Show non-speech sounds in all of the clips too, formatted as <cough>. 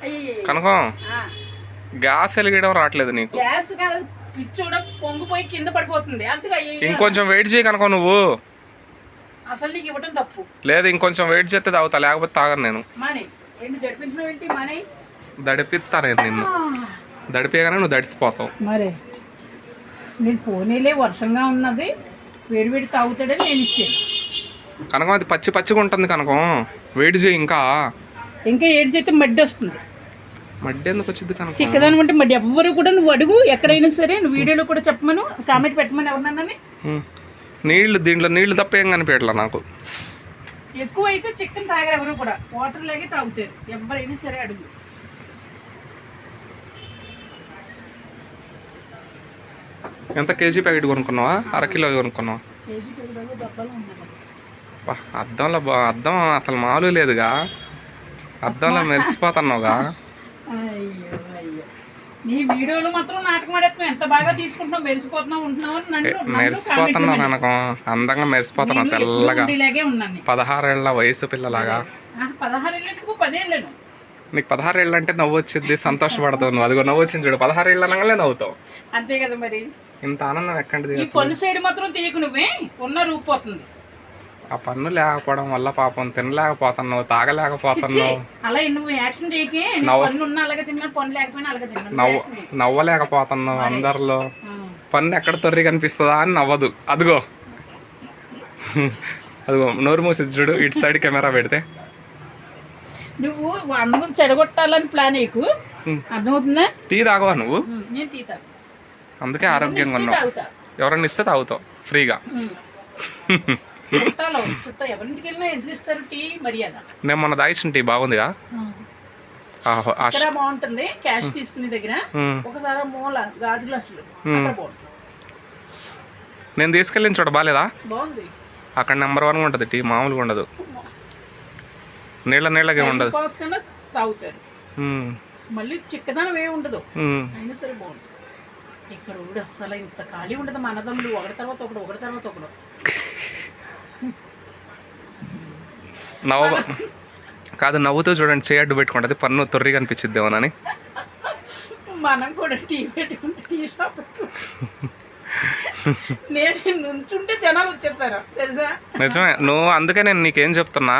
కనుకో కనకం గ్యాస్ వెలిగడం రావట్లేదు నీకు గ్యాస్ కాదు పొంగిపోయి కింద పడిపోతుంది అంతగా ఇంకొంచెం వెయిట్ చేయి కనుక నువ్వు అసలు నీకు ఇవ్వటం తప్పు లేదు ఇంకొంచెం వెయిట్ చేస్తే తాగుతా లేకపోతే తాగను నేను దడిపిస్తాను దడిపిస్తా నేను నిన్ను దడిపేయగానే నువ్వు దడిసిపోతావు మరి నేను పోనీలే వర్షంగా ఉన్నది వేడి వేడి తాగుతాడని నేను ఇచ్చాను కనకం అది పచ్చి పచ్చిగా ఉంటుంది కనకం వేడి చేయి ఇంకా ఇంకా ఏడు చేస్తే మడ్డి వస్తుంది మడ్డి ఎందుకు వచ్చింది కనకం? చిక్కదనం అంటే మడ్డి. ఎవ్వరు కూడా నువ్వు అడుగు ఎక్కడైనా సరే నువ్వు వీడియోలో కూడా చెప్పమను కామెంట్ పెట్టమని ఎవరినన్నా. ఉం. నీళ్ళు దీంట్లో నీళ్ళు తప్ప ఏం కనిపించట్లా నాకు? ఎక్కువ అయితే చికెన్ తాగరు ఎవరు కూడా. వాటర్ లాగే తాగుతారు. ఎవరైనా సరే అడుగు. ఎంత కేజీ ప్యాకెట్ కొనుక్కున్నావా? అర కిలో కొనుక్కున్నావా? అద్దంలో బా అద్దం అసలు మామూలు లేదుగా. అద్దంలో మెరిసిపోతున్నావుగా. అయ్యో అయ్యో. నీ వీడియోలో మాత్రం నాటకం ఆడేస్తున్నావు. ఎంత బాగా తీసుకుంటున్నావు మెరిసిపోతున్నావు ఉంటున్నావు నన్ను నన్ను మెరిసిపోతున్నావు కనకం అందంగా మెరిసిపోతున్నావు తెల్లగా. ఇలాగే ఉన్నాను. పదహారేళ్ళ వయసు పిల్లలాగా. ఆ, పదహారు ఏళ్ళకు పదేళ్ళను? నీకు పదహారేళ్ళు అంటే నవ్వు వచ్చింది సంతోషపడతావు నువ్వు. అదిగో నవ్వు వచ్చింది చూడు. పదహారేళ్ళు అనగానే నవ్వుతావు. అంతే కదా మరి. ఇంత ఆనందం ఎక్కడిది? పన్ను సైడ్ మాత్రం తీయకు నువ్వే. ఉన్న రూపోతుంది ఆ పన్ను లేకపోవడం వల్ల పాపం తినలేకపోతున్నావు తాగలేకపోతున్నావు. అలా నువ్వు యాక్షన్ చేయకే నీ నవ్వు. పన్ను ఉన్నా అలాగే తిన్నా పన్ను లేకపోయినా అలాగే తిన్నా. నవ్వు నవ్వలేకపోతున్నావు అందరిలో. పన్ను ఎక్కడ తొర్రి కనిపిస్తుందా అని నవ్వదు. అదిగో. అదిగో నోరు మూసి చూడు ఇటు సైడ్ కెమెరా పెడితే. నువ్వు అందరం చెడగొట్టాలని ప్లాన్ నీకు. అర్థమవుతుందా? టీ తాగవా నువ్వు? అందుకే ఆరోగ్యంగా ఉన్నావు. తాగుతా. ఎవరైనా ఇస్తే తాగుతావు ఫ్రీగా. <laughs> చుట్టాలు చుట్టా ఎవరింటికి వెళ్ళినా టీ మర్యాద. నేను మొన్న దాయిచిన టీ బాగుందిగా? ఇక్కడ బాగుంటుంది క్యాష్ తీసుకునే దగ్గర. ఒకసారి మూల గాజు గ్లాసులు నేను తీసుకెళ్ళిన చోట బాగాలేదా బాగుంది. అక్కడ నెంబర్ వన్గా ఉంటుంది టీ మామూలుగా ఉండదు. నీళ్ళ నీళ్ళగా ఉండదు. తాగుతారు. మళ్ళీ చిక్కదనం ఏమి ఉండదు. అయినా సరే బాగుంటుంది. ఇక్కడ ఊడు అస్సలు ఇంత ఖాళీ ఉండదు మన అన్నదమ్ములు ఒకటి తర్వాత ఒకడు ఒకటి తర్వాత ఒకడు. <laughs> నవ్వ కాదు నవ్వుతూ చూడండి చేయి అడ్డు పెట్టుకుంటుంది. పన్ను తొర్రి కనిపించిద్దేమోనని మనం కూడా టీ పెట్టుకుంటే టీ షాప్. నేను నుంచుంటే జనాలు వచ్చేస్తారు తెలుసా? నిజమే. నువ్వు అందుకే నేను నీకేం చెప్తున్నా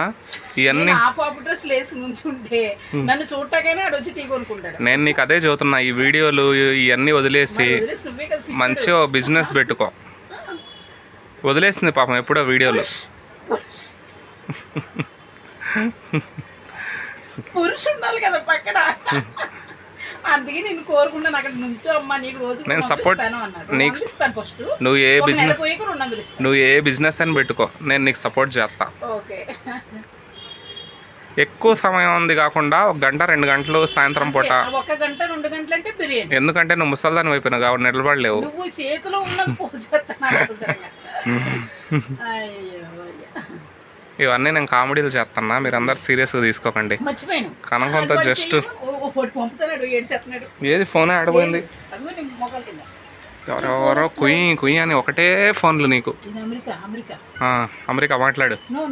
ఇవన్నీ నేను హాఫ్ హాఫ్ డ్రెస్ లేసి నుంచుంటే నన్ను చూడటాకైనా ఆడు వచ్చి టీ కొనుక్కుంటాడు. నేను నీకు అదే చెబుతున్నా ఈ వీడియోలు ఇవన్నీ వదిలేసి. మంచిగా ఓ బిజినెస్ పెట్టుకో. వదిలేసింది పాపం ఎప్పుడో వీడియోలు. పురుషు ఉండాలి కదా పక్కన. అందుకే నేను కోరుకుంటాను అక్కడ నుంచో అమ్మా నీకు రోజు నేను support- నీకు- ఫస్ట్. నువ్వు ఏ బిజినెస్ నువ్వు ఏ బిజినెస్ అని పెట్టుకో నేను నీకు సపోర్ట్ చేస్తా. ఓకే. ఎక్కువ సమయం ఉంది కాకుండా ఒక గంట రెండు గంటలు సాయంత్రం పూట. ఒక గంట రెండు గంటలు అంటే బిర్యానీ. ఎందుకంటే నువ్వు ముసల్దాని అయిపోయినావు కాబట్టి నిలబడలేవు. నువ్వు చేతిలో ఉన్న <laughs> అయ్యో. ఇవన్నీ నేను కామెడీలు చేస్తున్నా మీరు అందరు సీరియస్గా తీసుకోకండి. కనకంతో జస్ట్ ఏది ఫోన్ ఆడిపోయింది ఎవరెవరో కుయ్యి కుయ్యి అని ఒకటే ఫోన్లు నీకు. అమెరికా మాట్లాడు. నో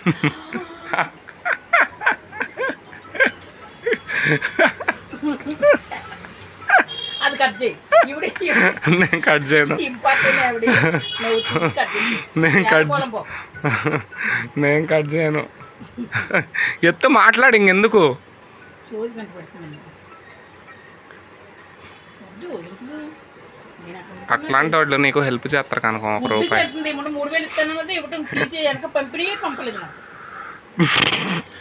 <laughs> కట్ చేయి. ఇవిడ నేను కట్ చేయను. <laughs> నేను కట్. <laughs> నేను కట్ చేయను. ఎత్తు మాట్లాడు ఇంకెందుకు? అట్లాంటి వాళ్ళు నీకు హెల్ప్ చేస్తారు కనుక ఒక రూపాయి. మూడు వేలు వెనక పంపిణీ పంపలేదు <laughs>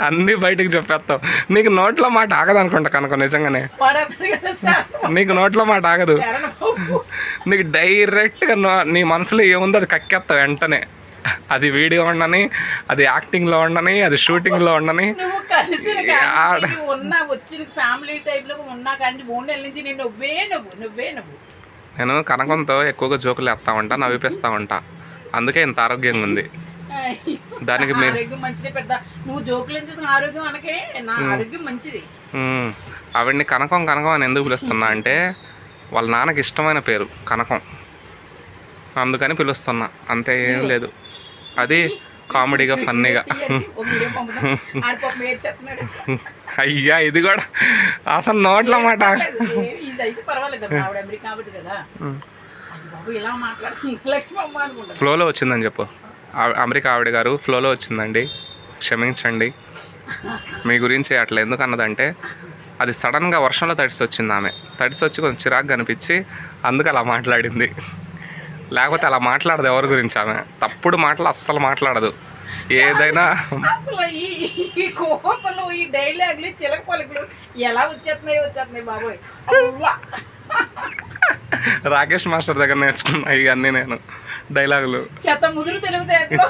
అన్నీ బయటకు చెప్పేస్తావు. నీకు నోట్లో మాట ఆగదు అనుకుంటా కనుక నిజంగానే. నీకు నోట్లో మాట ఆగదు. నీకు డైరెక్ట్గా నో- నీ మనసులో ఏముందో అది కక్కేస్తావు వెంటనే. అది వీడియో ఉండని అది యాక్టింగ్లో ఉండని అది షూటింగ్లో ఉండని. నువ్వు కలిసిన యాడ. కాంచి నువ్వు ఉన్నా వచ్చిన ఫ్యామిలీ టైప్లో ఉన్నా కానీ మూడు నెలల నుంచి నేను నువ్వే నువ్వు నువ్వే నువ్వు. నేను కనకంతో ఎక్కువగా జోకులు వేస్తా ఉంటా నవ్విపిస్తా ఉంటా. అందుకే ఇంత ఆరోగ్యంగా ఉంది. దానికి మీరు ఆరోగ్యం మంచిదే పెద్ద. నువ్వు జోకులు ఆరోగ్యం అనకే నా ఆరోగ్యం మంచిది. ఆవిడ్ని కనకం కనకం అని ఎందుకు పిలుస్తున్నా అంటే వాళ్ళ నాన్నకి ఇష్టమైన పేరు కనకం. అందుకని పిలుస్తున్నా. అంతే ఏం లేదు. అది కామెడీగా ఫన్నీగా. అయ్యా ఇది కూడా అతను నోట్ల మాట. ఫ్లోలో వచ్చిందని చెప్పు. అమెరికా ఆవిడ గారు ఫ్లోలో వచ్చిందండి. క్షమించండి. మీ గురించి అట్లా ఎందుకు అన్నదంటే అది సడన్గా వర్షంలో తడిసి వచ్చింది ఆమె. తడిసి వచ్చి కొంచెం చిరాకు కనిపించి అందుకు అలా మాట్లాడింది. లేకపోతే అలా మాట్లాడదు ఎవరి గురించి ఆమె. తప్పుడు మాటలు అస్సలు మాట్లాడదు. ఏదైనా అసలు ఈ ఈ కోతలు ఈ డైలాగులు చిలక పలుకులు ఎలా వచ్చేస్తున్నాయి వచ్చేస్తున్నాయి బాబోయ్. రాకేష్ మాస్టర్ దగ్గర నేర్చుకున్నా ఇవన్నీ నేను. డైలాగులు. చెత్త ముదురు తెలుగుతేటలో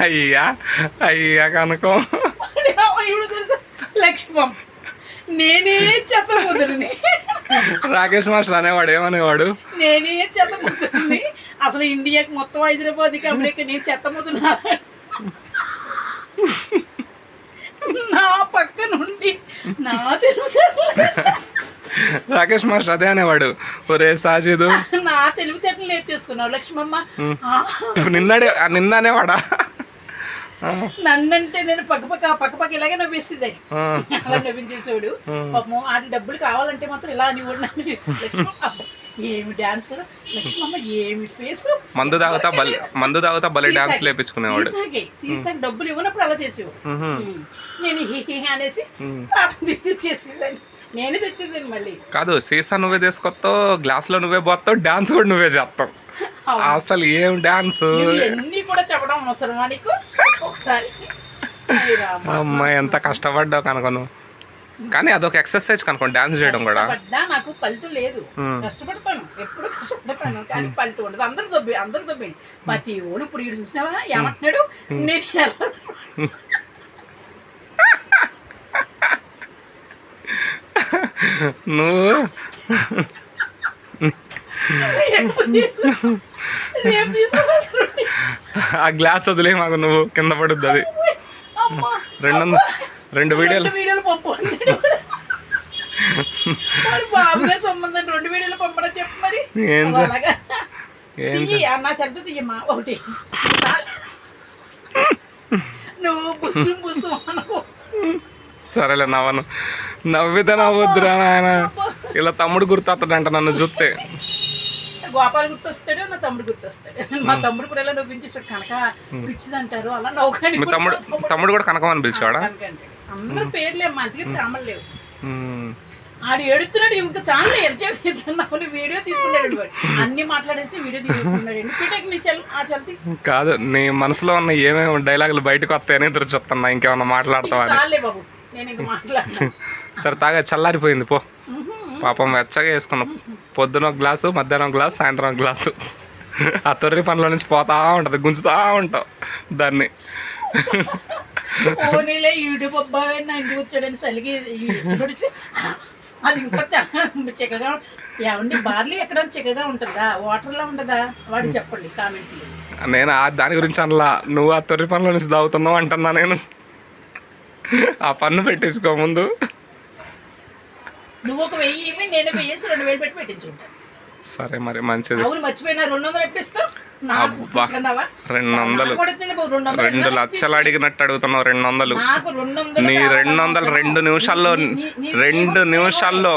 అయ్యా అయ్యా కనుకం. లక్ష్మం. నేనే చెత్త ముదురుని. రాకేష్ మాస్టర్ అనేవాడు ఏమనేవాడు? నేనే చెత్త ముదురుని. అసలు ఇండియాకి మొత్తం హైదరాబాద్కి అమెరికా నేను చెత్త ముదురు నా పక్క నుండి నా తెలివితేటలు. రాకేష్ మాస్టర్ అదే అనేవాడు. ఒరే సాజిదు. నా తెలివితేటలు నేర్చేసుకున్నావు లక్ష్మమ్మ. నిన్నడే నిన్న అనేవాడా? నన్నంటే నేను పక్క పక్క పక్క పక్క ఇలాగే నవ్వేసిందని ఆ, అలా నవ్వించేసాడు ఉం. పాపం ఆ డబ్బులు కావాలంటే మాత్రం ఇలా అని ఏమి డాన్సర్ లక్ష్మమ్మ ఏమి ఫేస్ మందు తాగుతా బలి మందు తాగుతా బలి డాన్స్ లేపించుకునేవాడు. సీసాకి. డబ్బులు ఇవ్వనప్పుడు అలా చేసేవాడు. ఉం. నేను అనేసి. తాపం తీసి చేసేదాన్ని. నేనే తెచ్చిందని మళ్ళీ. కాదు సీసా నువ్వే తీసుకొస్తావు గ్లాస్లో నువ్వే పోతావు డాన్స్ కూడా నువ్వే చేస్తావు. అసలు ఏం డాన్స్ ఎన్ని కూడా చెప్పడం అవసరమా నీకు? ఒకసారి. అమ్మాయి ఎంత కష్టపడ్డావు కనుక నువ్వు. కానీ అదొక ఎక్సర్సైజ్ కనుకో డాన్స్ చేయడం కూడా. నాకు ఫలితం లేదు. కష్టపడతాను. ఎప్పుడు కష్టపడతాను కానీ ఫలితం ఉండదు. అందరూ దొబ్బి అందరూ దొబ్బిండి. ప్రతి ఓడు ఇప్పుడు ఇటు చూసినావా ఏమంటున్నాడు? నేను <laughs> నువ్వు. ఆ గ్లాస్ వదిలే మాకు నువ్వు. కింద పడుద్ది అది. రెండు రెండు వీడియోలు బాబు గారి సంబంధం రెండు వీడియోలు పంపడం చెప్పు మరి ఏం చే- అలాగా ఏం తీయి అన్న సెల్ఫీ తీయమ్మా ఒకటి. నువ్వు బుస్సు బుస్సు అనుకో. సరేలే నవ్వను. నవ్వితే నవ్వద్దురా నాయన. ఇలా తమ్ముడు గుర్తొస్తాడంట నన్ను చూస్తే గోపాల్ గుర్తొస్తాడు నా తమ్ముడు గుర్తొస్తాడు. మా తమ్ముడు కూడా ఇలా నవ్వించేస్తాడు కనుక పిచ్చిదంటారు అలా నవ్వుకొని మీ తమ్ముడు తమ్ముడు కూడా కనకమని పిలిచాడా అందరూ పేర్లే అమ్మా అందుకే ప్రేమలు లేవు. ఆడు ఎడుతున్నాడు ఇంకా చాలా ఎడ్చేసి వీడియో తీసుకున్నాడు. అన్ని మాట్లాడేసి వీడియో తీసుకున్నాడు పీటకి నీ చెల్ ఆ చెల్తి కాదు నీ మనసులో ఉన్న ఏమేమి డైలాగులు బయటకు వస్తాయని ఎదురు చూస్తున్నా ఇంకేమన్నా మాట్లాడతావా చాలే బాబు నేను ఇంక మాట్లాడను. <laughs> సరే తాగా చల్లారిపోయింది పో. పాపం వెచ్చగా వేసుకున్నాం. పొద్దున ఒక గ్లాసు మధ్యాహ్నం ఒక గ్లాసు సాయంత్రం ఒక గ్లాసు. ఆ తొర్రి పనిలో నుంచి పోతా ఉంటుంది గుంజుతా ఉంటావు దాన్ని. ఓనీలే యూట్యూబ్ అబ్బాయి నా ఇంటికి వచ్చాడని సలిగి చూడొచ్చు అది ఇంకా చాలా చిక్కగా ఏమండి బార్లీ ఎక్కడ చిక్కగా ఉంటుందా? వాటర్లో ఉండదా? వాడు చెప్పండి కామెంట్లు నేను దాని గురించి అనలా. నువ్వు ఆ తొర్రి పనిలో నుంచి తాగుతున్నావు అంటున్నా నేను. ఆ పన్ను పెట్టించుకో ముందు. నువ్వు ఒక వెయ్యి నేను వెయ్యేసి రెండు వేలు పెట్టి పెట్టించుకుంటాను సరే మరి మంచిది. రెండు వందలు? రెండు లక్షలు అడిగినట్టు అడుగుతున్నావు రెండు వందలు నీ రెండు వందలు. రెండు నిమిషాల్లో రెండు నిమిషాల్లో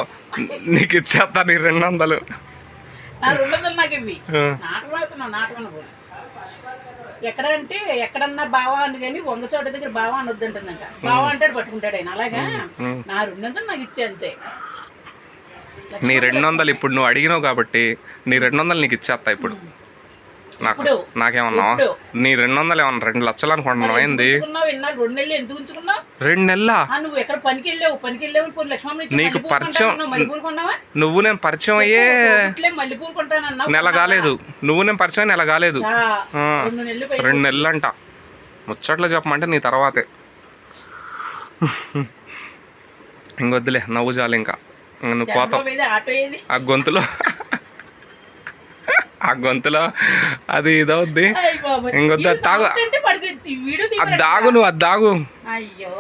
నీకు ఇచ్చేస్తా నీ రెండు వందలు నా రెండు వందలు నాకు ఇవ్వి. ఆ, నాటకం ఆడుతున్నావు నాటకం అనుకో ఎక్కడ అంటే ఎక్కడన్నా బావా అని కానీ వంగ చోట దగ్గర బావా అని వద్దంటుందంట. బావా అంటాడు పట్టుకుంటాడు ఆయన. అలాగా. నా రెండు వందలు నాకు ఇచ్చే అంతే. నీ రెండు వందలు ఇప్పుడు నువ్వు అడిగినావు కాబట్టి నీ రెండు వందలు నీకు ఇచ్చేస్తా ఇప్పుడు. నాకు ఇప్పుడు? నీ రెండు వందలు ఏమన్నా రెండు లక్షలు అనుకుంటున్నావు? ఏంది? రెండు నెలలు నీకు పరిచయం- నువ్వు నేను పరిచయం అయ్యే నెల కాలేదు. నువ్వు నేను పరిచయం నెల కాలేదు. రెండు నెలలు అంట ముచ్చట్లో చెప్పమంటే నీ తర్వాతే. ఇంకొద్దులే నవ్వు చాలు ఇంక. నువ్వు ఏది? ఆ గొంతులో. ఆ గొంతులో అది ఇదవుద్ది. ఇంకొద్దు, తాగు. అది దాగు నువ్వు అది దాగు అయ్యో.